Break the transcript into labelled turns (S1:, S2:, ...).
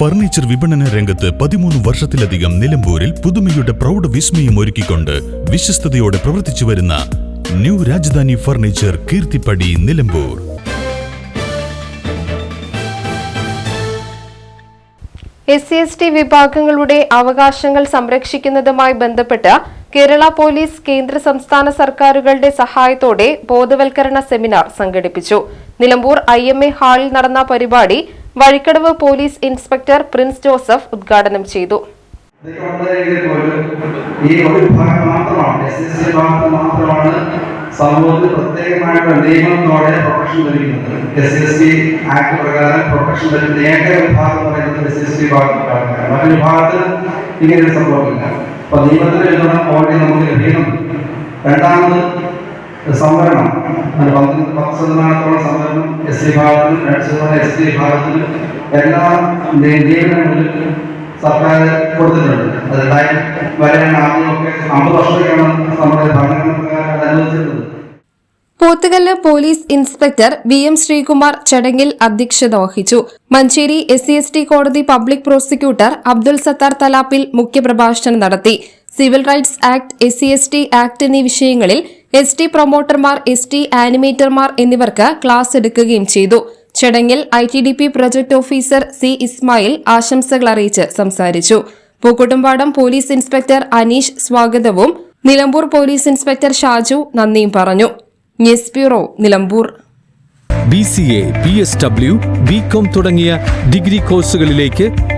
S1: Furniture വിപണന രംഗത്ത് പതിമൂന്ന് വർഷത്തിലധികം നിലമ്പൂരിൽ പുതുമയുടെ പ്രൗഢ വിസ്മയം ഒരുക്കിക്കൊണ്ട് വിശ്വസ്തയോടെ പ്രവർത്തിച്ചു വരുന്ന new Rajadhani furniture Keerthippadi Nilambur.
S2: S C S T വിഭാഗങ്ങളുടെ അവകാശങ്ങൾ സംരക്ഷിക്കുന്നതുമായി ബന്ധപ്പെട്ട് കേരള പോലീസ് കേന്ദ്ര സംസ്ഥാന സർക്കാരുകളുടെ സഹായത്തോടെ ബോധവൽക്കരണ സെമിനാർ സംഘടിപ്പിച്ചു. നിലമ്പൂർ ഐ എം എ ഹാളിൽ നടന്ന പരിപാടി വഴിക്കടവ് പോലീസ് ഇൻസ്പെക്ടർ പ്രിൻസ് ജോസഫ് ഉദ്ഘാടനം ചെയ്തു.
S3: ഈ മാത്രമാണ് മാത്രമാണ് സമൂഹത്തിൽ പ്രത്യേകമായിട്ടുള്ള നിയമത്തോടെ പ്രൊട്ടക്ഷൻ ലഭിക്കുന്നത്. എസ് എസ് ആക്ട് പ്രകാരം പ്രൊട്ടക്ഷൻ ലഭിക്കുന്ന ഏക വിഭാഗം പറയുന്നത് എസ് എസ് സി വിഭാഗത്തിലാണ് മറ്റു വിഭാഗത്തിൽ ഇങ്ങനെ സംഭവമില്ല. അപ്പൊ നിയമത്തിന് പിന്തുണ ഓൾറെഡി നമുക്ക് ലഭിക്കണം. രണ്ടാമത് സംവരണം. അത് പന്ത്രണ്ട് പത്ത് ശതമാനത്തോളം സംവരണം എസ് ടി വിഭാഗത്തിലും രണ്ട് ശതമാനം എസ് ടി വിഭാഗത്തിലും എല്ലാ നിയമനങ്ങളിലും സർക്കാർ കൊടുത്തിട്ടുണ്ട്. അത് രണ്ടായിരം വരെയാണ് ആദ്യമൊക്കെ അമ്പത് വർഷത്തേക്കാണ് നമ്മുടെ ഭരണഘടന
S2: Pothukallu police inspector V M Sreekumar ചടങ്ങിൽ അധ്യക്ഷത വഹിച്ചു. മഞ്ചേരി എസ് കോടതി പബ്ലിക് പ്രോസിക്യൂട്ടർ അബ്ദുൽ സത്താർ തലാപ്പിൽ മുഖ്യപ്രഭാഷണം നടത്തി. Civil rights act S C S T act എന്നീ വിഷയങ്ങളിൽ എസ് ടി പ്രൊമോട്ടർമാർ എസ് ടി ആനിമേറ്റർമാർ എന്നിവർക്ക് ക്ലാസ് എടുക്കുകയും ചെയ്തു. ചടങ്ങിൽ I T D P project officer C Ismail ആശംസകൾ അറിയിച്ച് സംസാരിച്ചു. പൂക്കുട്ടുംപാടം പോലീസ് ഇൻസ്പെക്ടർ അനീഷ് സ്വാഗതവും നിലമ്പൂർ പോലീസ് ഇൻസ്പെക്ടർ ഷാജു നന്ദിയും പറഞ്ഞു. News bureau Nilambur.
S4: B C A B S W B com തുടങ്ങിയ ഡിഗ്രി കോഴ്സുകളിലേക്ക്